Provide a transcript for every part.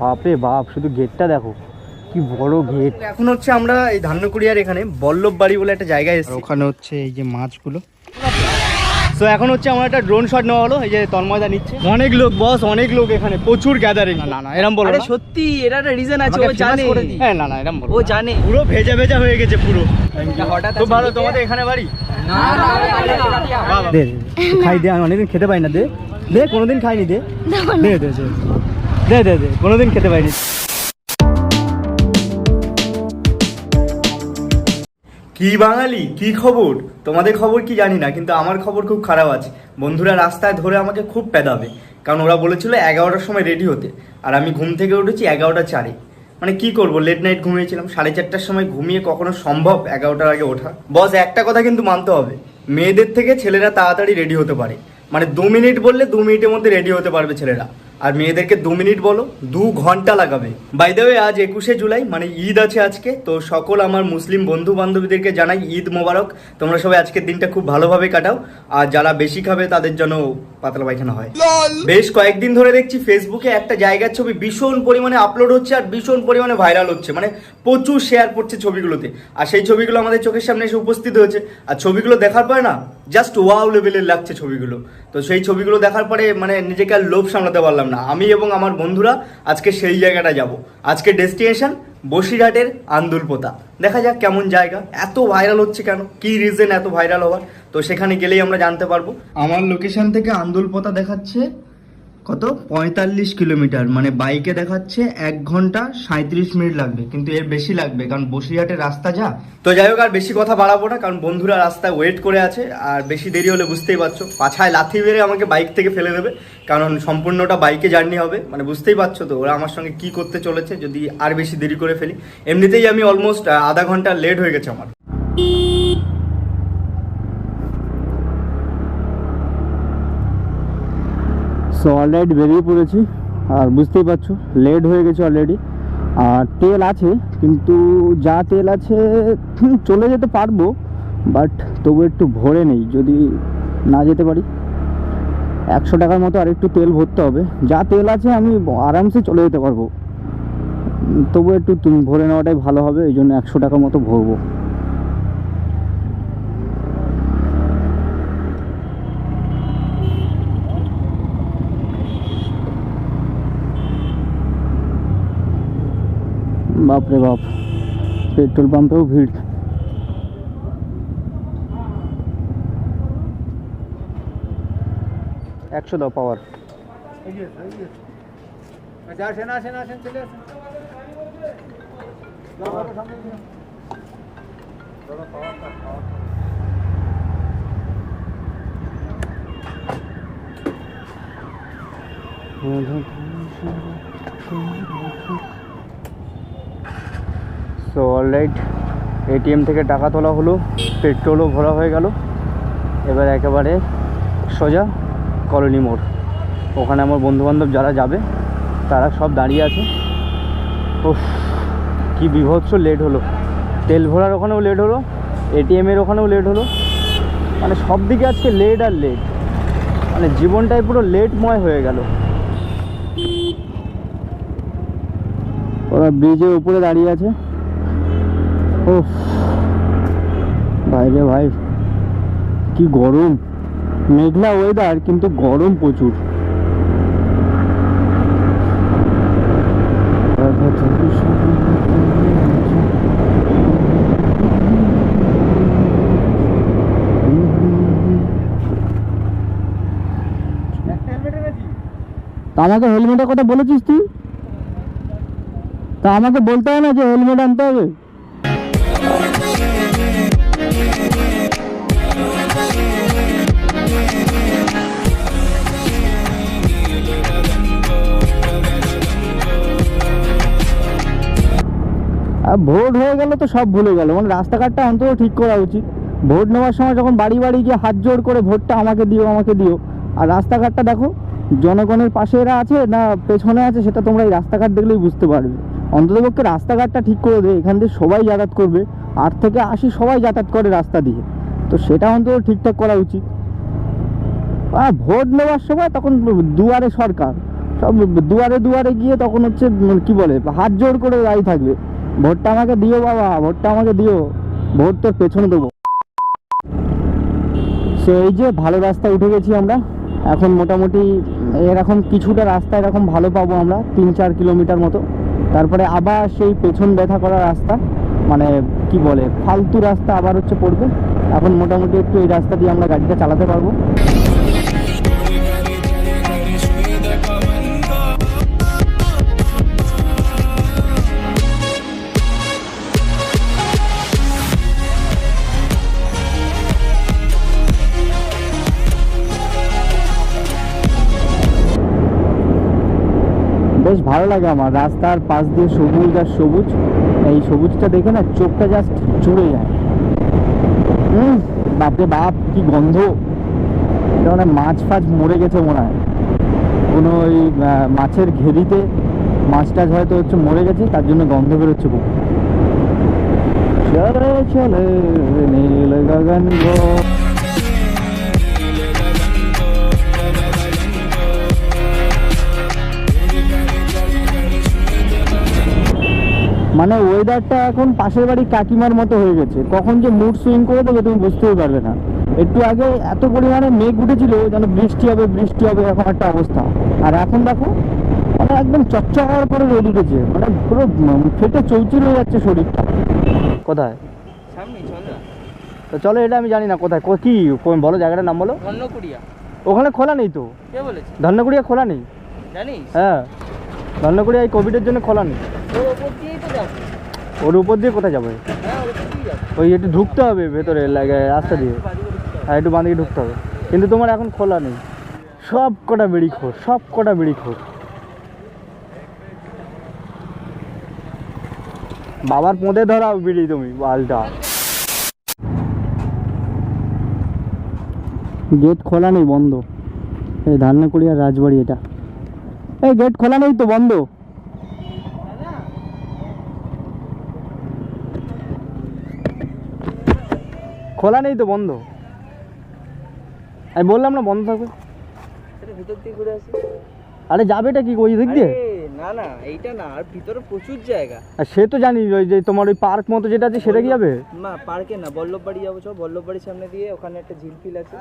বাপরে বাপ শুধু গেটটা দেখো কি বড় গেট এখন হচ্ছে আমরা এই ধান্যকুড়িয়ার এখানে বল্লভ বাড়ি বলে একটা জায়গায় আর এসেছি ওখানে হচ্ছে এই যে মাছগুলো তো এখন হচ্ছে আমার একটা ড্রোন শট নেওয়া হলো এই যে তন্ময়দা নিচ্ছে অনেক লোক বস অনেক লোক এখানে প্রচুর গ্যাদারিং না না এরম বলো আরে সত্যি এটা একটা রিজন আছে ও জানে। হ্যাঁ না না এরম বলো ও না। জানে পুরো ভেজা ভেজা হয়ে গেছে পুরো হঠাৎ খুব ভালো তোমাদের এখানে বাড়ি দে, দে। খাই দে আমি অনেকদিন খেতে পাই না দে দে কোনোদিন খাইনি দে দে দে দে দে দে, কোনোদিন খেতে পাইনি। কি বাঙালি, কি খবর? তোমাদের খবর কি জানি না, কিন্তু আমার খবর খুব খারাপ আছে। বন্ধুরা রাস্তায় ধরে আমাকে খুব পেদাবে, কারণ ওরা বলেছিল এগারোটার সময় রেডি হতে, আর আমি ঘুম থেকে উঠেছি এগারোটা চারে। মানে কি করব লেট নাইট ঘুমিয়েছিলাম, সাড়ে চারটার সময় ঘুমিয়ে কখনো সম্ভব এগারোটার আগে ওঠা? বস একটা কথা কিন্তু মানতে হবে, মেয়েদের থেকে ছেলেরা তাড়াতাড়ি রেডি হতে পারে। মানে দু মিনিট বললে দু মিনিটের মধ্যে রেডি হতে পারবে ছেলেরা। আর মেয়েদেরকে দু মিনিট বলো দু ঘণ্টা লাগাবে। বাই দ্য ওয়ে আজ একুশে জুলাই মানে ঈদ আছে আজকে তো সকল আমার মুসলিম বন্ধু বান্ধবীদেরকে জানাই ঈদ মোবারক। তোমরা সবাই আজকের দিনটা খুব ভালোভাবে কাটাও আর যারা বেশি খাবে তাদের জন্য পাতলা পায়খানা হয়। বেশ কয়েকদিন ধরে দেখছি ফেসবুকে একটা জায়গার ছবি ভীষণ পরিমাণে আপলোড হচ্ছে আর ভীষণ পরিমাণে ভাইরাল হচ্ছে মানে প্রচুর শেয়ার পড়ছে ছবিগুলোতে। আর সেই ছবিগুলো আমাদের চোখের সামনে এসে উপস্থিত হয়েছে। আর ছবিগুলো দেখার পরে না জাস্ট ওয়াও লেভেলের লাগছে ছবিগুলো। তো সেই ছবিগুলো দেখার পরে মানে নিজেকে আর লোভ সামলাতে পারলাম না। আমি এবং আমার বন্ধুরা আজকে সেই জায়গাটা যাব। আজকে ডেস্টিনেশন বসিরহাটের আন্দুলপোতা। দেখা যাক কেমন জায়গা। এত ভাইরাল হচ্ছে কেন? কি রিজন এত ভাইরাল হওয়ার? তো সেখানে গেলেই আমরা জানতে পারব। আমার লোকেশন থেকে আন্দুলপোতা দেখাচ্ছে কত? পঁয়তাল্লিশ কিলোমিটার। মানে বাইকে দেখাচ্ছে এক ঘণ্টা সাঁত্রিশ মিনিট লাগবে। কিন্তু এর বেশি লাগবে, কারণ বসিরহাটের রাস্তা যা। তো যাই হোক, আর বেশি কথা বাড়াবো না, কারণ বন্ধুরা রাস্তায় ওয়েট করে আছে। আর বেশি দেরি হলে বুঝতেই পারছ, পাছায় লাথি মেরে আমাকে বাইক থেকে ফেলে দেবে। কারণ সম্পূর্ণটা বাইকে জার্নি হবে মানে বুঝতেই পারছ তো, ওরা আমার সঙ্গে কি করতে চলেছে, যদি আর বেশি দেরি করে ফেলি। এমনিতেই আমি অলমোস্ট আধা ঘণ্টা লেট হয়ে গেছে আমার। সো অলরেডি বেরিয়ে পড়েছি। আর বুঝতেই পারছ লেট হয়ে গেছে অলরেডি আর তেল আছে, কিন্তু যা তেল আছে চলে যেতে পারব বাট তবু একটু ভরে নেই, যদি না যেতে পারি। একশো টাকার মতো আর একটু তেল ভরতে হবে। যা তেল আছে, আমি আরামসে চলে যেতে পারব। তবু একটু তুমি ভরে নেওয়াটাই ভালো হবে, এই জন্য একশো টাকার মতো ভরবো। বাপরে বাপ পেট্রোল পাম্পেও ভিড় একশো দাও পাওয়ার সো অলরাইট এটিএম থেকে টাকা তোলা হলো, পেট্রোলও ভরা হয়ে গেল। এবার একেবারে সোজা কলোনি মোড়। ওখানে আমার বন্ধুবান্ধব যারা যাবে, তারা সব দাঁড়িয়ে আছে। উফ, কি বিভৎস লেট হলো। তেল ভরার ওখানেও লেট হলো এটিএমের ওখানেও লেট হলো। মানে সব দিকে আজকে লেট আর লেট মানে জীবনটাই পুরো লেটময় হয়ে গেল। ওরা ব্রিজের উপরে দাঁড়িয়ে আছে। উফ। ভাইরে ভাই, কি গরম। মেঘলা ওয়েদার কিন্তু গরম প্রচুর। আমাকে হেলমেটের কথা বলেছিস তুই? তা আমাকে বলতে হবে না যে হেলমেট আনতে হবে? ভোট হয়ে গেল তো সব ভুলে গেল। মানে রাস্তাঘাটটা অন্তত ঠিক করা উচিত। ভোট নেওয়ার সময় যখন বাড়ি বাড়ি গিয়ে হাত জোড় করে ভোটটা আমাকে দিও আমাকে দিও। আর রাস্তাঘাটটা দেখো, জনগণের পাশে এরা আছে না পেছনে আছে, সেটা তোমরা এই রাস্তাঘাট দেখলেই বুঝতে পারবে। অন্ততপক্ষে রাস্তাঘাটটা ঠিক করে দেবে এখান দিয়ে সবাই যাতায়াত করবে। আট থেকে আশি সবাই যাতায়াত করে রাস্তা দিয়ে। তো সেটা অন্তত ঠিকঠাক করা উচিত। আর ভোট নেওয়ার সময় তখন দুয়ারে সরকার। সব দুয়ারে দুয়ারে গিয়ে তখন হচ্ছে কি বলে, হাত জোর করে দাঁড়িয়ে থাকবে। ভোটটা আমাকে দিও বাবা, ভোটটা আমাকে দিও। ভোট তোর পেছনে দেবো। সো এই যে ভালো রাস্তায় উঠে গেছি আমরা। এখন মোটামুটি এরকম কিছুটা রাস্তা এরকম ভালো পাবো আমরা, তিন চার কিলোমিটার মতো। তারপরে আবার সেই পেছন ব্যথা করা রাস্তা মানে কি বলে, ফালতু রাস্তা আবার হচ্ছে পড়বে। এখন মোটামুটি একটু এই রাস্তা দিয়ে আমরা গাড়িটা চালাতে পারব। বেশ ভালো লাগে আমার। রাস্তার পাশ দিয়ে সবুজ আর সবুজ। এই সবুজটা দেখে না চোখটা জাস্ট চড়ে যায়। হুম বাপরে বাপ, কি গন্ধ। মানে মাছ ফাছ মরে গেছে মনে হয়। কোনো ওই মাছের ঘেরিতে মাছ টাছ হয়তো হচ্ছে মরে গেছে, তার জন্য গন্ধ বেরোচ্ছে খুব। চলে চলে, নীল গগন গো। মানে ওয়েদারটা এখন পাশের বাড়ি কাকিমার মতো হয়ে গেছে। কখন যে মুড সুইং করে দেবে তুমি বুঝতেই পারবে না। একটু আগে এত পরিমাণে মেঘ উঠেছিল যেন বৃষ্টি হবে বৃষ্টি হবে এরকম একটা অবস্থা। আর এখন দেখো মানে একদম চকচকার করে রোদ উঠেছে। মানে পুরো ফেটে চৌচির হয়ে যাচ্ছে শরীরটা। কোথায়? সামনে চল তো চলো এটা আমি জানি না কোথায়? কো- কি? বলো জায়গাটার নাম বলো। ধন্যকুড়িয়া। ওখানে খোলা নেই তো? কে বলেছে? ধন্যকুড়িয়া খোলা নেই? জানিস? হ্যাঁ। ধন্যকুড়িয়া এই কোভিডের জন্য খোলা নেই। ওর উপর দিয়ে কোথায় যাবে? ওই একটু ঢুকতে হবে ভেতরে রাস্তা দিয়ে। আর একটু বাঁদিকে ঢুকতে হবে। কিন্তু তোমার এখন খোলা নেই। সব কটা বিড়ি খোর, সব কটা বিড়ি খোর। বাবার পোঁদে ধরাও বিড়ি তুমি বালটা গেট খোলা নেই, বন্ধ। এই ধান্নাকুড়িয়া রাজবাড়ি এটা। এই গেট খোলা নেই তো, বন্ধ। খোলা নেই তো বন্ধ। আমি বললাম না বন্ধ থাকবে। আরে ভিতর দিয়ে ঘুরে আসি। আরে যাবেটা কি ওই দিক দিয়ে? না না এইটা না আর ভিতরে প্রচুর জায়গা। আর সে তো জানি ওই যে তোমার ওই পার্ক মতো যেটা আছে সেটা কি যাবে? না পার্কে না বল্লভবাড়ি যাব চল বল্লভবাড়ির সামনে দিয়ে ওখানে একটা ঝিল ফিল আছে।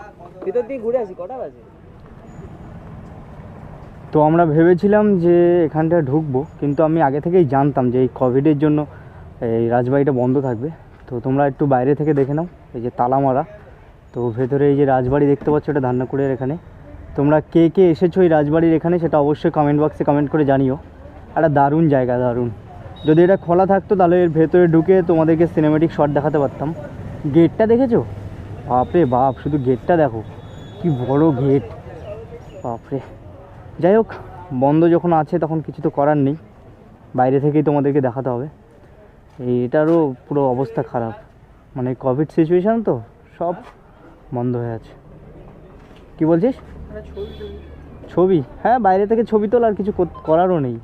ভিতর দিয়ে ঘুরে আসি কটা বাজে? তো আমরা ভেবেছিলাম যে এখানটা ঢুকবো কিন্তু আমি আগে থেকেই জানতাম যে এই কোভিডের জন্য এই রাজবাড়িটা বন্ধ থাকবে। তো তোমরা একটু বাইরে থেকে দেখে নাও। এই যে তালা মারা তো ভেতরে এই যে রাজবাড়ি দেখতে পাচ্ছ এটা ধান্নাকুড়ের এখানে। তোমরা কে কে এসেছ এই রাজবাড়ির এখানে সেটা অবশ্যই কমেন্ট বক্সে কমেন্ট করে জানিও। একটা দারুণ জায়গা, দারুণ। যদি এটা খোলা থাকতো তাহলে এর ভেতরে ঢুকে তোমাদেরকে সিনেমেটিক শট দেখাতে পারতাম। গেটটা দেখেছ? বাপরে বাপ, শুধু গেটটা দেখো। কি বড় গেট। বাপরে। যাই হোক, বন্ধ যখন আছে তখন কিছু তো করার নেই। বাইরে থেকেই তোমাদেরকে দেখাতে হবে। এটারও পুরো অবস্থা খারাপ। মানে কোভিড সিচুয়েশান তো সব বন্ধ হয়ে আছে। কি বলছিস? ছবি হ্যাঁ বাইরে থেকে ছবি তোল আর কিছু করারও নেই।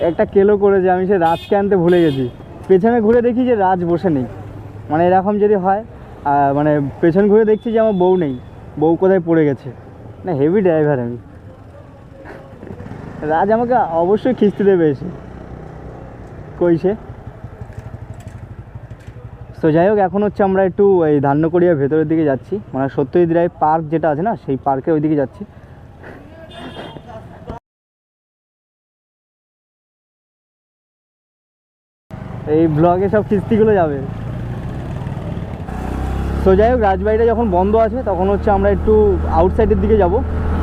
একটা কেলো করেছে আমি সে রাজকে আনতে ভুলে গেছি। পেছনে ঘুরে দেখি যে রাজ বসে নেই। মানে এরকম যদি হয় মানে পেছন ঘুরে দেখছি যে আমার বউ নেই। বউ কোথায় পড়ে গেছে? না হেভি ড্রাইভার আমি। রাজ আমাকে অবশ্যই খিস্তি দেবে এসে। কইছে তো যাই হোক, এখন হচ্ছে আমরা একটু এই ধান্যকড়িয়ার ভেতরের দিকে যাচ্ছি। মানে সত্যজিৎ রায় পার্ক যেটা আছে না, সেই পার্কের ওই দিকে যাচ্ছি। এই ব্লগে সব কিস্তিগুলো যাবে। তো যাই হোক, রাজবাড়িটা যখন বন্ধ আছে, তখন হচ্ছে আমরা একটু আউটসাইডের দিকে যাব।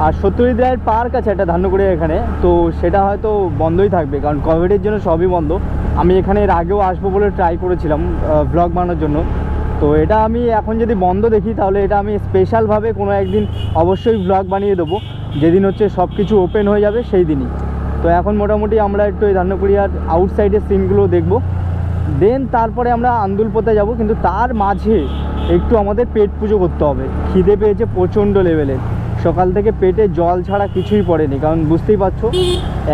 আর সত্যজিৎ রায়ের পার্ক আছে একটা ধান্যকড়িয়া এখানে, তো সেটা হয়তো বন্ধই থাকবে, কারণ কোভিডের জন্য সবই বন্ধ। আমি এখানে এর আগেও আসব বলে ট্রাই করেছিলাম ব্লগ বানানোর জন্য। তো এটা আমি এখন যদি বন্ধ দেখি, তাহলে এটা আমি স্পেশালভাবে কোনো একদিন অবশ্যই ব্লগ বানিয়ে দেবো। যেদিন হচ্ছে সব কিছু ওপেন হয়ে যাবে, সেই দিনই। তো এখন মোটামুটি আমরা একটু এই ধান্যকুড়িয়ার আউটসাইডের সিনগুলো দেখব। দেন তারপরে আমরা আন্দুলপোতে যাব, কিন্তু তার মাঝে একটু আমাদের পেট পুজো করতে হবে। খিদে পেয়েছে প্রচণ্ড লেভেলের সকাল থেকে পেটে জল ছাড়া কিছুই পড়েনি, কারণ বুঝতেই পারছ,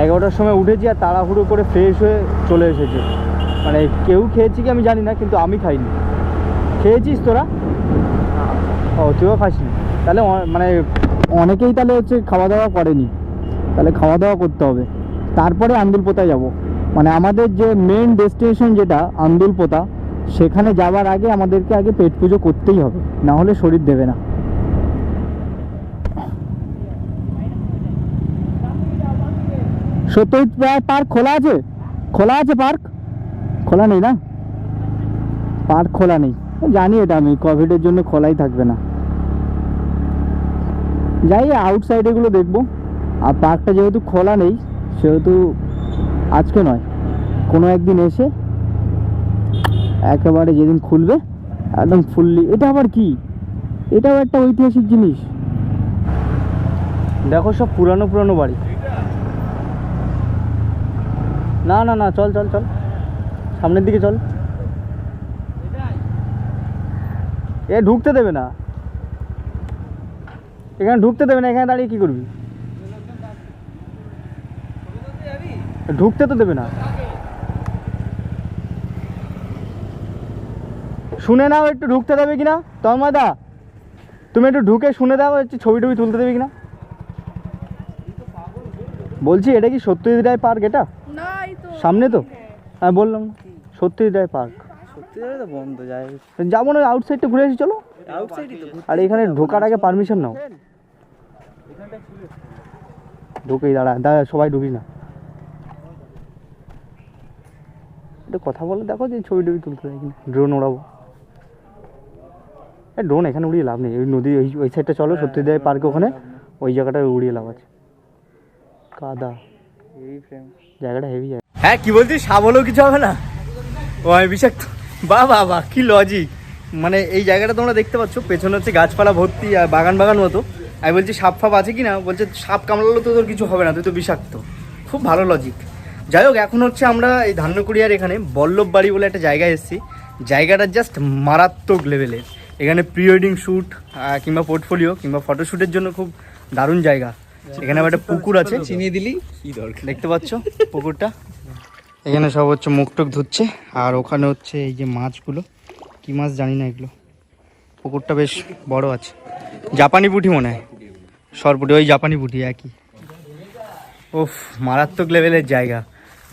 এগারোটার সময় উঠেছি আর তাড়াহুড়ো করে ফ্রেশ হয়ে চলে এসেছে। মানে কেউ খেয়েছি কি আমি জানি না, কিন্তু আমি খাইনি। খেয়েছিস তোরা? ও, তুইও খাসনি। তাহলে মানে অনেকেই তাহলে হচ্ছে খাওয়া দাওয়া করেনি। তাহলে খাওয়া দাওয়া করতে হবে। তারপরে আন্দুলপোতায় যাব। মানে আমাদের যে মেন ডেস্টিনেশন যেটা, আন্দুলপোতা, সেখানে যাওয়ার আগে আমাদেরকে আগে পেট পুজো করতেই হবে। না হলে শরীর দেবে না। সত্যজিৎ পার্ক খোলা আছে? খোলা আছে পার্ক? খোলা নেই না? পার্ক খোলা নেই। জানি এটা আমি কোভিডের জন্য খোলাই থাকবে না। যাই আউটসাইড এগুলো দেখব। আর পার্কটা যেহেতু খোলা নেই, সেহেতু আজকে নয়। কোনো একদিন এসে একেবারে যেদিন খুলবে, একদম ফুললি এটা আবার কি? এটাও একটা ঐতিহাসিক জিনিস। দেখো সব পুরানো পুরানো বাড়ি। না না না, চল চল চল। সামনের দিকে চল। এ, ঢুকতে দেবে না। এখানে ঢুকতে দেবে না, এখানে দাঁড়িয়ে কি করবি? ঢুকতে তো দেবে না। শুনে নাও, একটু ঢুকতে দেবে কিনা? তন্ময়দা, তুমি একটু ঢুকে শুনে দাও, একটু ছবি টবি তুলতে দেবে কিনা? বলছি, এটা কি সত্যজিৎ রায় পার্ক, এটা? সামনে তো? হ্যাঁ বললাম সত্যজিৎ রায় পার্ক। সত্যি জায়গা তো বন্ধ যায় যাব না আউটসাইডটা ঘুরে আসি চলো। আর এখানে ঢোকার আগে পারমিশন নাও। ঢুকেই দাঁড়া দাঁড়া সবাই ঢুকিস না। একটু কথা বলে দেখো যে ছবি টবি তুলতে কিনা। ড্রোন ওড়াবো। এ ড্রোন এখানে উড়িয়ে লাভ নেই। ওই নদী ওই ওই সাইডটা চলো সত্যজিৎ পার্কে ওখানে। ওই জায়গাটা উড়িয়ে লাভ আছে। কাদা। জায়গাটা হেভি হ্যাঁ কি বলছিস? সাপ হলেও কিছু হবে না? ও বিষাক্ত। বাহ বাহ বাহ, কি লজিক মানে এই জায়গাটা তোমরা দেখতে পাচ্ছ, পেছনে হচ্ছে গাছপালা ভর্তি আর বাগান বাগান মতো। আমি বলছি, সাপ ফাপ আছে কি না বলছে, সাপ কামড়ালো তো তোর কিছু হবে না, তুই তো বিষাক্ত। খুব ভালো লজিক যাই হোক, এখন হচ্ছে আমরা এই ধান্যকুড়িয়ার এখানে বল্লভবাড়ি বলে একটা জায়গায় এসেছি। জায়গাটা জাস্ট মারাত্মক লেভেলের এখানে প্রি ওয়েডিং শ্যুট কিংবা পোর্টফোলিও কিংবা ফটোশ্যুটের জন্য খুব দারুণ জায়গা। এখানে একটা পুকুর আছে, চিনিয়ে দিলি। দেখতে পাচ্ছ পুকুরটা? এখানে সব হচ্ছে মুখ টুক ধুচ্ছে, আর ওখানে হচ্ছে এই যে মাছগুলো। কি মাছ জানি না এগুলো। পুকুরটা বেশ বড় আছে। জাপানি পুঁটি মনে হয়। সরপুটি, ওই জাপানি পুঁটি, একই। ওফ মারাত্মক লেভেলের জায়গা।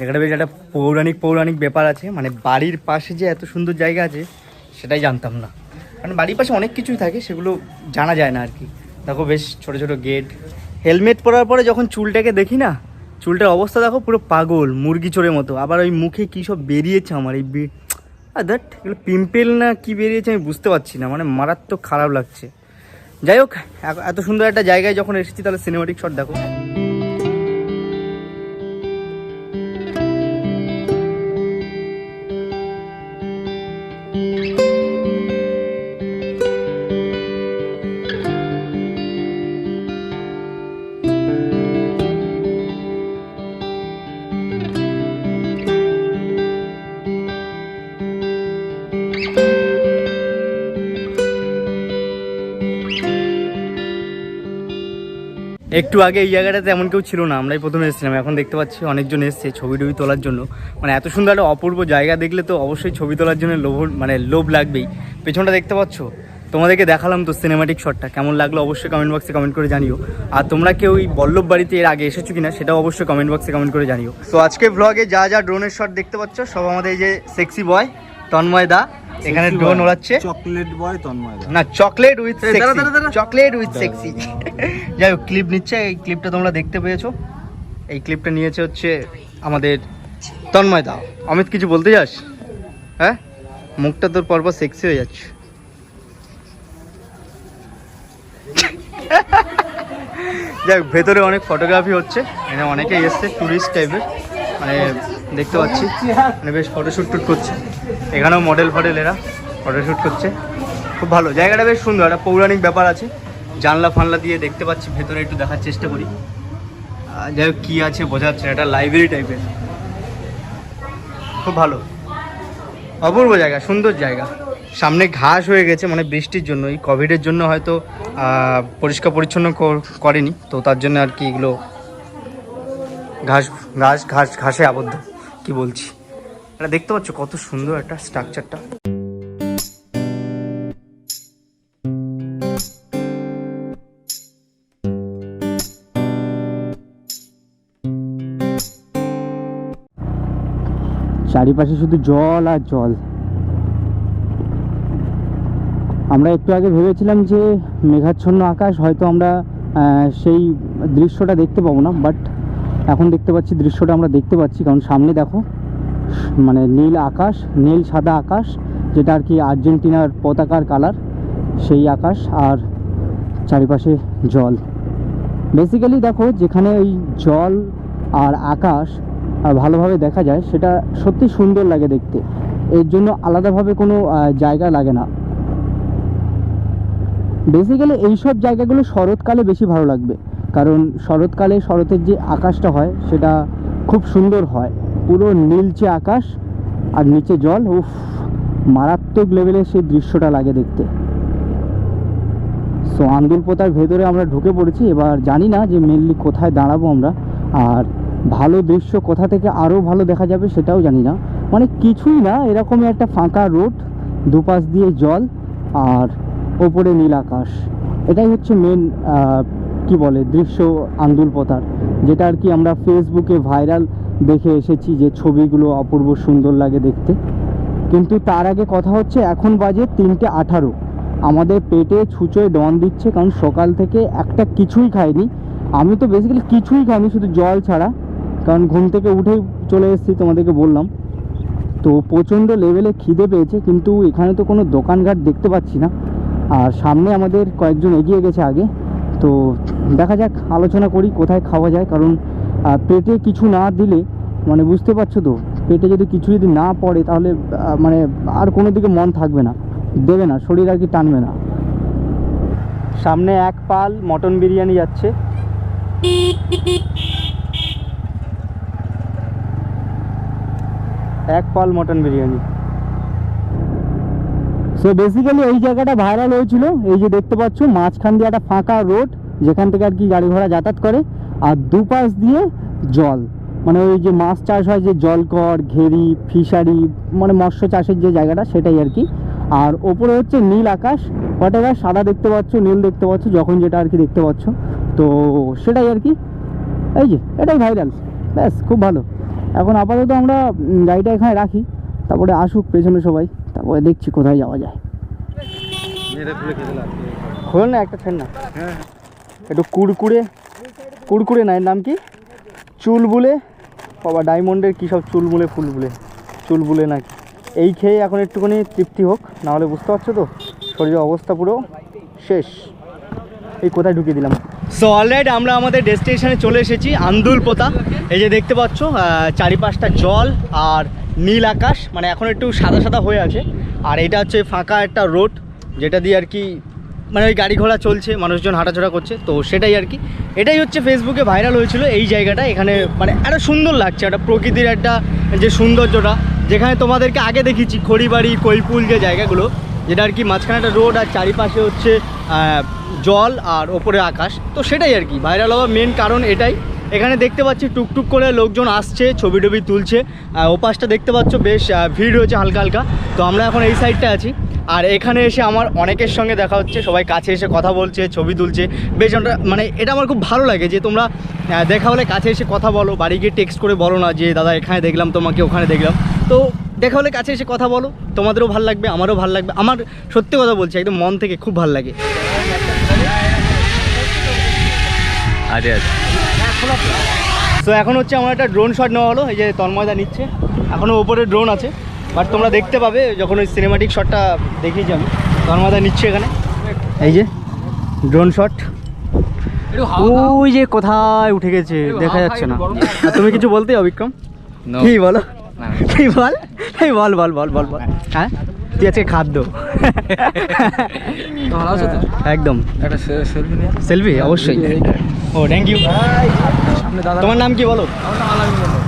এখানে বেশ একটা পৌরাণিক পৌরাণিক ব্যাপার আছে। মানে বাড়ির পাশে যে এত সুন্দর জায়গা আছে, সেটাই জানতাম না। কারণ বাড়ির পাশে অনেক কিছুই থাকে, সেগুলো জানা যায় না আর কি। দেখো বেশ ছোট ছোট গেট। হেলমেট পরার পরে যখন চুলটাকে দেখি না, চুলটার অবস্থা দেখো পুরো পাগল, মুরগি চোরের মতো। আবার ওই মুখে কী সব বেরিয়েছে আমার, এই দ্যাট এগুলো পিম্পেল না কি বেরিয়েছে আমি বুঝতে পারছি না মানে মারাত্মক খারাপ লাগছে। যাই হোক এত সুন্দর একটা জায়গায় যখন এসেছি, তাহলে সিনেমাটিক শট দেখো। একটু আগে এই জায়গাটাতে এমন কেউ ছিল না, আমরাই প্রথমে এসেছিলাম। এখন দেখতে পাচ্ছি অনেকজন এসছে ছবি টবি তোলার জন্য। মানে এত সুন্দর একটা অপূর্ব জায়গা দেখলে তো অবশ্যই ছবি তোলার জন্য লোভ মানে লোভ লাগবেই। পেছনটা দেখতে পাচ্ছ? তোমাদেরকে দেখালাম তো সিনেমাটিক শটটা কেমন লাগল অবশ্যই কমেন্ট বক্সে কমেন্ট করে জানিও। আর তোমরা কেউ এই বল্লভ বাড়িতে এর আগে এসেছ কিনা, সেটাও অবশ্যই কমেন্ট বক্সে কমেন্ট করে জানিও। তো আজকে ব্লগে যা যা ড্রোনের শট দেখতে পাচ্ছ, সব আমাদের এই যে সেক্সি বয় তন্ময় দা এখানে ড্রোন ওড়াচ্ছে। চকলেট বয় তন্ময় না চকলেট উইথ দাঁড়া। চকলেট উইথ সেক্সি যাই হোক ক্লিপ নিচ্ছে এই ক্লিপটা তোমরা দেখতে পেয়েছ। এই ক্লিপটা নিয়েছে হচ্ছে আমাদের তন্ময় দা। অমিত কিছু বলতে যাস হ্যাঁ? মুখটা তোর পরপর সেক্সি হয়ে যাচ্ছে। যাই হোক ভেতরে অনেক ফটোগ্রাফি হচ্ছে। এখানে অনেকেই এসছে টুরিস্ট টাইপের মানে দেখতে পাচ্ছি। মানে বেশ ফটোশ্যুট টুট করছে। এখানেও মডেল ফডেল এরা ফটোশ্যুট করছে। খুব ভালো। জায়গাটা বেশ সুন্দর। একটা পৌরাণিক ব্যাপার আছে। জানলা ফানলা দিয়ে দেখতে পাচ্ছি, ভেতরে একটু দেখার চেষ্টা করি। যাই হোক, কী আছে বোঝা যাচ্ছে একটা লাইব্রেরি টাইপের খুব ভালো। অপূর্ব জায়গা, সুন্দর জায়গা। সামনে ঘাস হয়ে গেছে মানে বৃষ্টির জন্য। এই কোভিডের জন্য হয়তো পরিষ্কার পরিচ্ছন্ন করেনি। তো তার জন্য আর কি এগুলো ঘাস ঘাস ঘাস, ঘাসে আবদ্ধ। কি বলছি? এটা দেখতে পাচ্ছ কত সুন্দর একটা স্ট্রাকচারটা। চারিপাশে শুধু জল আর জল। আমরা একটু আগে ভেবেছিলাম যে মেঘাচ্ছন্ন আকাশ, হয়তো আমরা সেই দৃশ্যটা দেখতে পাবো না, বাট এখন দেখতে পাচ্ছি, দৃশ্যটা আমরা দেখতে পাচ্ছি, কারণ সামনে দেখো মানে নীল আকাশ, নীল সাদা আকাশ, যেটা আর কি আর্জেন্টিনার পতাকার কালার সেই আকাশ আর চারিপাশে জল। বেসিক্যালি দেখো, যেখানে ওই জল আর আকাশ ভালোভাবে দেখা যায়, সেটা সত্যি সুন্দর লাগে দেখতে। এর জন্য আলাদাভাবে কোনো জায়গা লাগে না। বেসিক্যালি এইসব জায়গাগুলো শরৎকালে বেশি ভালো লাগবে। কারণ শরৎকালে শরতের যে আকাশটা হয়, সেটা খুব সুন্দর হয়। পুরো নীলচে আকাশ আর নিচে জল, উফ, মারাত্মক লেভেলে সেই দৃশ্যটা লাগে দেখতে। সো আন্দুলপোতার ভেতরে আমরা ঢুকে পড়েছি। এবার জানি না যে মেনলি কোথায় দাঁড়াবো আমরা। আর ভালো দৃশ্য কোথা থেকে আরও ভালো দেখা যাবে সেটাও জানি না। মানে কিছুই না, এরকমই একটা ফাঁকা রোড, দুপাশ দিয়ে জল আর ওপরে নীল আকাশ। এটাই হচ্ছে মেন কি বলে, দৃশ্য আন্দুলপোতার যেটা আর কি আমরা ফেসবুকে ভাইরাল দেখে এসেছি যে ছবিগুলো অপূর্ব সুন্দর লাগে দেখতে। কিন্তু তার আগে কথা হচ্ছে, এখন বাজে তিনটে আঠারো। আমাদের পেটে ছুঁচোয় ডন দিচ্ছে, কারণ সকাল থেকে একটা কিছুই খাইনি। আমি তো বেসিক্যালি কিছুই খাইনি, শুধু জল ছাড়া। কারণ ঘুম থেকে উঠেই চলে এসেছি তোমাদেরকে বললাম। তো প্রচণ্ড লেভেলে খিদে পেয়েছে, কিন্তু এখানে তো কোনো দোকানঘাট দেখতে পাচ্ছি না। আর সামনে আমাদের কয়েকজন এগিয়ে গেছে আগে। তো দেখা যাক, আলোচনা করি কোথায় খাওয়া যায়। কারণ আহ, পেটে কিছু না দিলে মানে বুঝতে পারছ তো পেটে যদি কিছু যদি না পড়ে তাহলে মানে আর কোনো দিকে মন থাকবে না দেবে না শরীর আর কি টানবে না। সামনে এক পাল মটন বিরিয়ানি যাচ্ছে। এক পাল মটন বিরিয়ানি। সো বেসিক্যালি এই জায়গাটা ভাইরাল হয়েছিল এই যে দেখতে পাচ্ছ মাঝখান দিয়ে একটা ফাঁকা রোড যেখান থেকে আর কি গাড়ি ঘোড়া যাতায়াত করে। আর দুপাশ দিয়ে জল। মানে ওই যে মাছ চাষ হয় যে জলকর ঘেরি ফিশারি মানে মৎস্য চাষের যে জায়গাটা সেটাই আর কি। আর ওপরে হচ্ছে নীল আকাশ। হোয়াটেভার সাদা দেখতে পাচ্ছ নীল দেখতে পাচ্ছ যখন যেটা আর কি দেখতে পাচ্ছ। তো সেটাই আর কি। এই যে এটাই ভাইরাল ব্যাস খুব ভালো। এখন আপাতত আমরা গাড়িটা এখানে রাখি। তারপরে আসুক পেছনে সবাই। তারপরে দেখছি কোথায় যাওয়া যায়। খোল না একটা ছেন না। একটু কুড়কুড়ে। কুড়কুড়ে না এর নাম কি? চুলবুলে? বাবা, ডায়মন্ডের কী সব চুলবুলে ফুলবুলে? চুলবুলে নাকি? এই খেয়ে এখন একটুখানি তৃপ্তি হোক নাহলে বুঝতে পারছ তো? শরীরের অবস্থা পুরো শেষ। এই কোথায় ঢুকিয়ে দিলাম? সো অলরাইট আমরা আমাদের ডেস্টিনেশনে চলে এসেছি আন্দুলপোতা এই যে দেখতে পাচ্ছ চারিপাশটা জল আর নীল আকাশ মানে এখন একটু সাদা সাদা হয়ে আছে। আর এটা হচ্ছে ফাঁকা একটা রোড যেটা দিয়ে আর কি মানে ওই গাড়ি ঘোড়া চলছে, মানুষজন হাঁটাচড়া করছে, তো সেটাই আর কি। এটাই হচ্ছে ফেসবুকে ভাইরাল হয়েছিল এই জায়গাটা, এখানে মানে একটা সুন্দর লাগছে, একটা প্রকৃতির একটা যে সৌন্দর্যটা, যেখানে তোমাদেরকে আগে দেখেছি খড়িবাড়ি কৈপুল যে জায়গাগুলো, যেটা আর কি মাঝখানে একটা রোড আর চারিপাশে হচ্ছে জল আর ওপরে আকাশ, তো সেটাই আর কি। ভাইরাল হওয়ার মেন কারণ এটাই। এখানে দেখতে পাচ্ছি টুকটুক করে লোকজন আসছে, ছবি টবি তুলছে ওপাশটা দেখতে পাচ্ছ বেশ ভিড় হয়েছে হালকা হালকা, তো আমরা এখন এই সাইডটা আছি। আর এখানে এসে আমার অনেকের সঙ্গে দেখা হচ্ছে সবাই কাছে এসে কথা বলছে ছবি তুলছে। বেশ আমরা মানে এটা আমার খুব ভালো লাগে যে তোমরা দেখা হলে কাছে এসে কথা বলো বাড়ি গিয়ে টেক্সট করে বলো না যে দাদা এখানে দেখলাম তোমাকে ওখানে দেখলাম। তো দেখা হলে কাছে এসে কথা বলো তোমাদেরও ভালো লাগবে আমারও ভালো লাগবে। আমার সত্যি কথা বলছি একদম মন থেকে খুব ভালো লাগে। আরে তো এখন হচ্ছে আমার একটা ড্রোন শট নেওয়া হলো এই যে তন্ময়দা নিচ্ছে। এখনও ওপরে ড্রোন আছে। বাট তোমরা দেখতে পাবে যখন ওই সিনেমাটিক শটটা দেখিয়েছি আমি। তন্ময়দা নিচ্ছে এখানে। এই যে ড্রোন শট ওই যে কোথায় উঠে গেছে দেখা যাচ্ছে না। আর তুমি কিছু বলতে অবিক্রম. কি বলো? কি বল? এই বল বল বল বল বল। হ্যাঁ? তুই আজকে খাদ্য। একদম। একটা সেলফি অবশ্যই। ও থ্যাংক ইউ দাদা তোমার নাম কি বলো?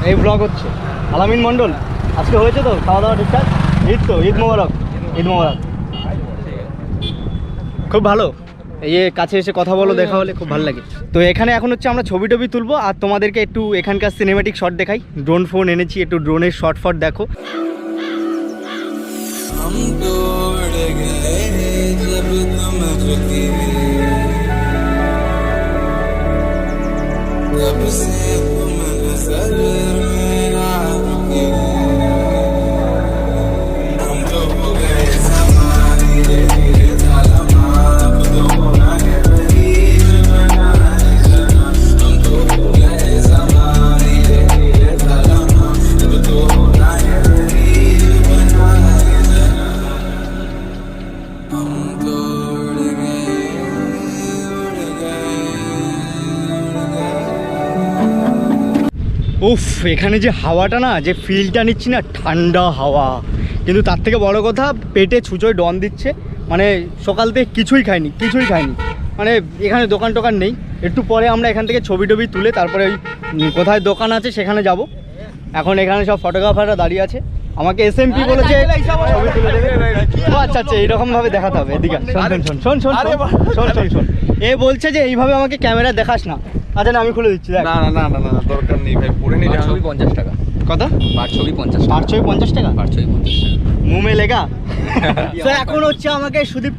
এই ব্লগ হচ্ছে। আলামিন মণ্ডল আজকে হয়েছে তো খাওয়া দাওয়া ঠিকঠাক ঈদ তো ঈদ মোবারক ঈদ মোবারক খুব ভালো এই যে কাছে এসে কথা বলো দেখা হলে খুব ভালো লাগে তো এখানে এখন হচ্ছে আমরা ছবি টবি তুলবো আর তোমাদেরকে একটু এখানকার সিনেমেটিক শট দেখাই ড্রোন ফোন এনেছি একটু ড্রোনের শর্ট ফট দেখো हम तोड़ गए जब तुम झुकी तब से तुम नजर এখানে যে হাওয়াটা না, যে ফিলটা নিচ্ছি না, ঠান্ডা হাওয়া। কিন্তু তার থেকে বড় কথা, পেটে ছুঁচোয় ডন দিচ্ছে। মানে সকাল থেকে কিছুই খাইনি কিছুই খাইনি। মানে এখানে দোকান টোকান নেই। একটু পরে আমরা এখান থেকে ছবি টবি তুলে তারপরে ওই কোথায় দোকান আছে সেখানে যাব। এখন এখানে সব ফটোগ্রাফাররা দাঁড়িয়ে আছে। আমাকে এস এম পি বলেছে আচ্ছা আচ্ছা এইরকম ভাবে দেখাতে হবে এদিকে শোন শোন শোন শোন শোন শোন শোন এ বলছে যে এইভাবে আমাকে ক্যামেরা দেখাস না। আচ্ছা না আমি খুলে দিচ্ছি না না না না না দরকার নেই ভাই পড়ে নিলে ছবি পঞ্চাশ টাকা। ছবি পঞ্চাশ ছবি পঞ্চাশ টাকা? ছবি পঞ্চাশ টাকা। মুমে তো এখন হচ্ছে আমাকে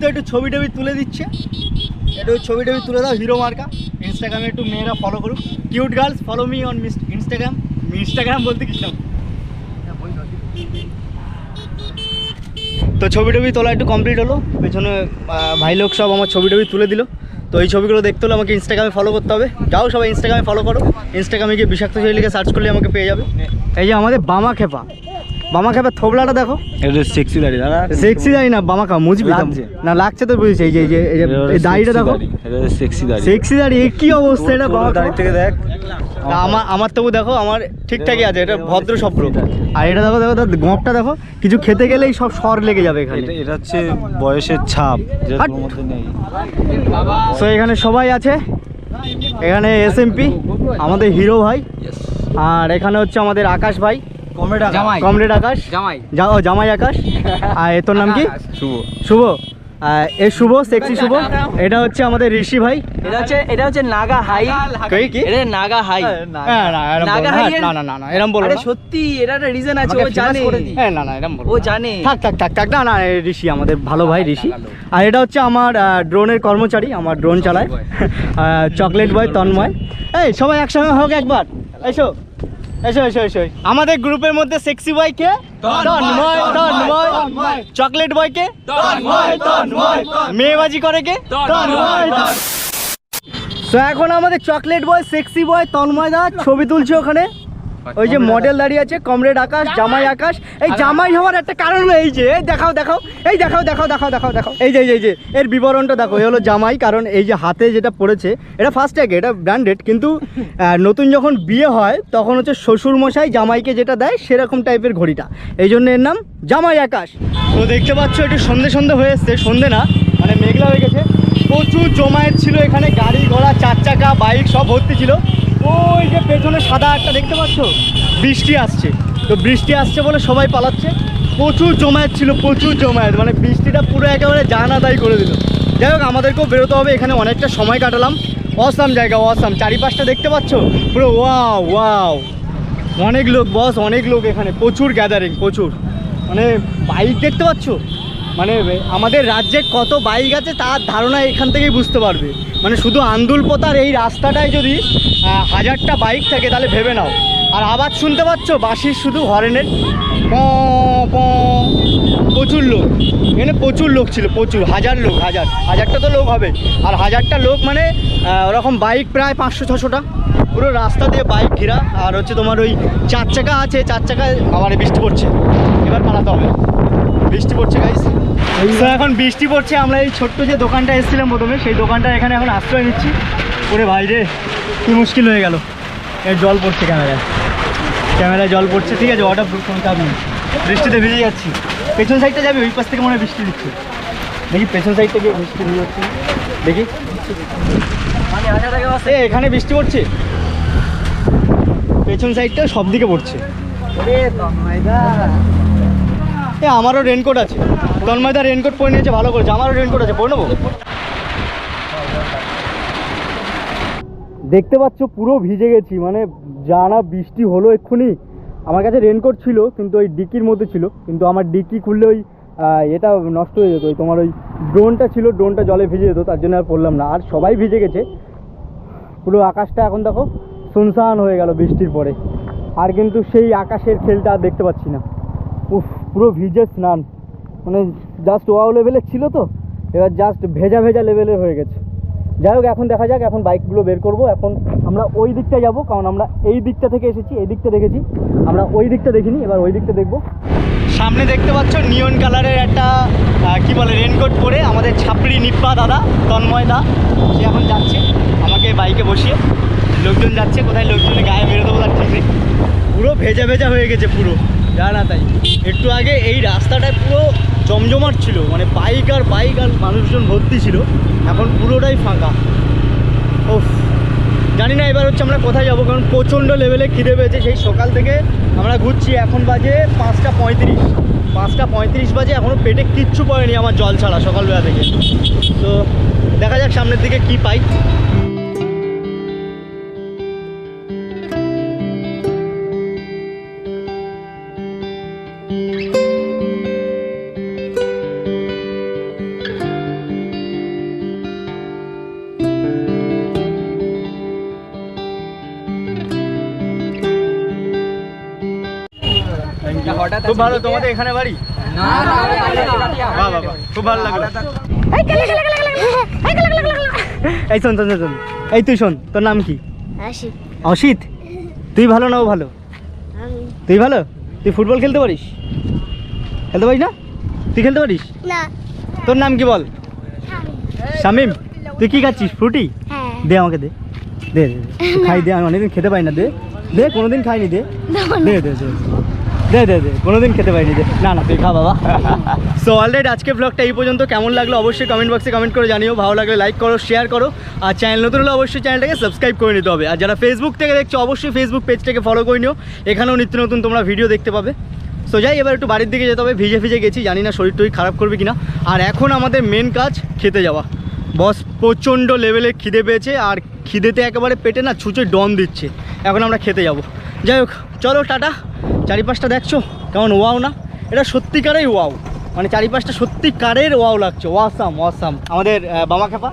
একটু ছবি টবি তুলে দিচ্ছে। একটু ছবি টবি তুলে দাও হিরো মার্কা। ইনস্টাগ্রামে একটু মেয়েরা ফলো করুক। Cute girls follow me on Instagram Instagram বলতে কিছু তো ছবি টবি তোলা একটু কমপ্লিট হলো। পেছনে ভাই লোক সব আমার ছবি টবি তুলে দিল। তো এই ছবিগুলো দেখতে হলে আমাকে ইনস্টাগ্রামে ফলো করতে হবে। যাও সবাই ইনস্টাগ্রামে ফলো করো। ইনস্টাগ্রামে গিয়ে বিষাক্ত শৈলীকে সার্চ করলে আমাকে পেয়ে যাবে। এই যে আমাদের বামা খেপা বামা খেপা থোবলাটা দেখো। এটা সেক্সি দাঁড়া সেক্সি দাড়ি না বামা খা মুজবি। না লাগছে তো বুঝিস এই যে এই যে দাড়িটা দেখো। এটা সেক্সি দাড়ি। কি অবস্থা এটা বাবা দাঁড়িয়ে থেকে দেখ। আমার আমার তবু দেখো আমার ঠিকঠাকই আছে এটা ভদ্র সভ্র আর এটা দেখো দেখো তার গপটা দেখো কিছু খেতে গেলেই সব স্বর লেগে যাবে এখানে। এটা হচ্ছে বয়সের ছাপ যেটা হাট। মধ্যে নেই। তো এখানে সবাই আছে। এখানে এসএমপি আমাদের হিরো ভাই। আর এখানে হচ্ছে আমাদের আকাশ ভাই। কমরেড জামাই। কমরেড আকাশ। জামাই। আকাশ। আর তোর নাম কি? শুভ। শুভ। শুভ সেক্সি শুভ। এটা হচ্ছে আমাদের ঋষি ভাই। এটা হচ্ছে এটা হচ্ছে নাগা হাই। কই কি? এটা নাগা হাই। হ্যাঁ, বলো। নাগা না, না, না, না, না, এরম বলো সত্যি এটা একটা রিজন আছে ও জানে। হ্যাঁ, না, না, বলো ও। জানে। থাক থাক থাক থাক না না ঋষি আমাদের ভালো ভাই ঋষি। আর এটা হচ্ছে আমার ড্রোনের কর্মচারী আমার ড্রোন চালায়। Chocolate boy Tanmoy. এই সবাই একসঙ্গে হোক একবার। এসো। এসো এসো এসো। আমাদের গ্রুপের মধ্যে সেক্সি বয় কে? তন্ময় তন্ময় চকলেট বয় কে? তন্ময় তন্ময় মেয়েবাজি করে কে? তন্ময় তো এখন আমাদের chocolate boy sexy boy Tanmoy da ছবি তুলছে ওখানে। ওই যে মডেল দাঁড়িয়ে আছে কমরেড আকাশ জামাই। আকাশ। এই জামাই হওয়ার একটা কারণ এই যে এই দেখাও দেখাও এই দেখাও দেখাও দেখাও দেখাও দেখাও। এই যে এই যে, এই যে এর বিবরণটা দেখো এই হলো জামাই কারণ এই যে হাতে যেটা পড়েছে এটা ফার্স্ট ট্যাগ এটা ব্র্যান্ডেড কিন্তু নতুন যখন বিয়ে হয় তখন হচ্ছে শ্বশুর মশাই জামাইকে যেটা দেয় সেরকম টাইপের ঘড়িটা। এই জন্য এর নাম জামাই আকাশ। তো দেখতে পাচ্ছ একটু সন্ধে সন্ধে হয়ে এসছে সন্ধে না মানে মেঘলা হয়ে গেছে। প্রচুর জমায়েত ছিল এখানে গাড়ি ঘোড়া চার চাকা বাইক সব ভর্তি ছিল। ওই যে পেছনে সাদা একটা দেখতে পাচ্ছ? বৃষ্টি আসছে। তো বৃষ্টি আসছে বলে সবাই পালাচ্ছে। প্রচুর জমায়েত ছিল, প্রচুর জমায়েত। মানে বৃষ্টিটা পুরো একেবারে জান আদায় করে দিল। যাই হোক, আমাদেরকেও বেরোতে হবে। এখানে অনেকটা সময় কাটালাম। অসাম জায়গা, অসাম। চারিপাশটা দেখতে পাচ্ছ? পুরো ওয়াও ওয়াও। অনেক লোক, বস, অনেক লোক এখানে। প্রচুর গ্যাদারিং প্রচুর। মানে বাইক দেখতে পাচ্ছ? মানে আমাদের রাজ্যে কত বাইক আছে তার ধারণা এখান থেকেই বুঝতে পারবে। মানে শুধু আন্দুলপোতার এই রাস্তাটায় যদি হাজারটা বাইক থাকে, তাহলে ভেবে নাও। আর আওয়াজ শুনতে পাচ্ছ? বাঁশির শুধু হরেনের। প্রচুর লোক। এখানে প্রচুর লোক ছিল, প্রচুর। হাজার লোক, হাজার। হাজারটা তো লোক হবে। আর হাজারটা লোক মানে ওরকম বাইক প্রায় পাঁচশো, ছশোটা। পুরো রাস্তা দিয়ে বাইক ঘেরা। আর হচ্ছে তোমার ওই চার চাকা আছে, চার চাকায় আবার বৃষ্টি পড়ছে। এবার পালাতে হবে। বৃষ্টি পড়ছে গাইস এখন বৃষ্টি পড়ছে, আমরা এই ছোট্ট যে দোকানটা এসেছিলাম প্রথমে, সেই দোকানটা এখানে এখন আশ্রয় নিচ্ছি। ওরে ভাই রে, কি মুশকিল হয়ে গেল। এর জল পড়ছে ক্যামেরায়। ক্যামেরায় জল পড়ছে, ঠিক আছে প্রুফ কোনো চাপ নেই। বৃষ্টিতে ভিজে যাচ্ছি। পেছন সাইডটা যাবে, ওই পাশ থেকে মনে হয় বৃষ্টি দিচ্ছে দেখি, পেছন সাইড থেকে বৃষ্টি দিয়ে যাচ্ছে। দেখি। এখানে বৃষ্টি পড়ছে? পেছন সাইডটা সব দিকে পড়ছে এ, আমারও রেনকোট আছে। তন্ময়দা রেনকোট পরে নিয়েছে, ভালো করেছে। আমারও রেনকোট আছে, পরে নেব? দেখতে পাচ্ছ, পুরো ভিজে গেছি। মানে যা না বৃষ্টি হলো এক্ষুনি। আমার কাছে রেনকোট ছিল, কিন্তু ওই ডিকির মধ্যে ছিল। কিন্তু আমার ডিকি খুললে ওই এটা নষ্ট হয়ে যেত। ওই তোমার ওই ড্রোনটা ছিল, ড্রোনটা জলে ভিজে যেত, তার জন্য আর পড়লাম না। আর সবাই ভিজে গেছে। পুরো আকাশটা এখন দেখো, শুনশান হয়ে গেল বৃষ্টির পরে। আর কিন্তু সেই আকাশের খেলটা আর দেখতে পাচ্ছি না। উফ পুরো ভিজে স্নান। মানে জাস্ট ওয়াও লেভেলের ছিল তো, এবার জাস্ট ভেজা ভেজা লেভেলের হয়ে গেছে। যাই হোক, এখন দেখা যাক, এখন বাইকগুলো বের করব। এখন আমরা ওই দিকটা যাব, কারণ আমরা এই দিকটা থেকে এসেছি, এই দিকটা দেখেছি। আমরা ওই দিকটা দেখিনি, এবার ওই দিকটা দেখব। সামনে দেখতে পাচ্ছ নিয়ন কালারের একটা কি বলে রেনকোট পরে আমাদের ছাপড়ি নিপ্পা দাদা, তন্ময় দা। সে এখন যাচ্ছে, আমাকে বাইকে বসিয়ে। লোকজন যাচ্ছে, কোথায় লোকজনের গায়ে মেরে দেবো তার ঠিক নেই। পুরো ভেজা ভেজা হয়ে গেছে পুরো। জানা তাই। একটু আগে এই রাস্তাটা পুরো জমজমাট ছিল মানে বাইক আর বাইক আর মানুষজন ভর্তি ছিল, এখন পুরোটাই ফাঁকা। ওফ জানি না এবার হচ্ছে আমরা কোথায় যাব, কারণ প্রচণ্ড লেভেলে খিদে পেয়েছে। সেই সকাল থেকে আমরা ঘুরছি, এখন বাজে পাঁচটা পঁয়ত্রিশ। পাঁচটা পঁয়ত্রিশ বাজে এখনও পেটে কিচ্ছু পড়েনি আমার জল ছাড়া সকালবেলা থেকে। তো দেখা যাক সামনের দিকে কি পাই। ভালো তোমাদের এখানে বাড়ি? বাহ বাহ বাহ, খুব ভালো লাগল। এই শোন শোন শোন, শোন। এই তুই শোন তোর নাম কি? অসিত তুই ভালো না ও ভালো? আমি। তুই ভালো? তুই ফুটবল খেলতে পারিস? খেলতে পারিস না? তুই খেলতে পারিস? না। তোর নাম কি বল? শামিম। তুই কি খাচ্ছিস? ফ্রুটি? হ্যাঁ। দে আমাকে দে। দে দে, দে। খাই দে আমি অনেকদিন খেতে পাই না দে। দে কোনোদিন খাইনি দে। দে দে দে। দে দে দে, কোনোদিন খেতে পাইনি দে। না না, তুই খা, বাবা। সো অলরেডি আজকে ব্লগটা এই পর্যন্ত। কেমন লাগল অবশ্যই কমেন্ট বক্সে কমেন্ট করে জানিও। ভালো লাগলে লাইক করো শেয়ার করো। আর চ্যানেল নতুন হলে অবশ্যই চ্যানেলটাকে সাবস্ক্রাইব করে নিতে হবে। আর যারা ফেসবুক থেকে দেখছ, অবশ্যই ফেসবুক পেজটাকে ফলো করে নিও। এখানেও নিত্য নতুন তোমরা ভিডিও দেখতে পাবে। সো যাই, এবার একটু বাড়ির দিকে যেতে হবে। ভিজে ভিজে গেছি। জানি না শরীর টরীর খারাপ করবে কিনা। আর এখন আমাদের মেন কাজ খেতে যাওয়া। বস প্রচণ্ড লেভেলে খিদে পেয়েছে। আর খিদেতে একেবারে পেটে না ছুঁচে ডন দিচ্ছে। এখন আমরা খেতে যাব। যাই হোক চলো টাটা। চারিপাশটা দেখছ? কেমন ওয়াও না? এটা সত্যিকারেই ওয়াও মানে চারিপাশটা সত্যিকারের ওয়াও লাগছে। ওয়াসাম ওয়াসাম আমাদের বাবা বামা খেপা?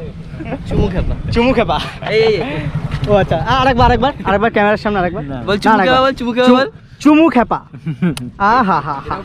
চুমু খেপা। চুমু খেপা? এই। ও আচ্ছা আরেকবার আরেকবার আরেকবার ক্যামেরার সামনে আরেকবার। বল চুমু। খেপা বল চুমু খেপা বল। চুমু খেপা। আ হা হা হা।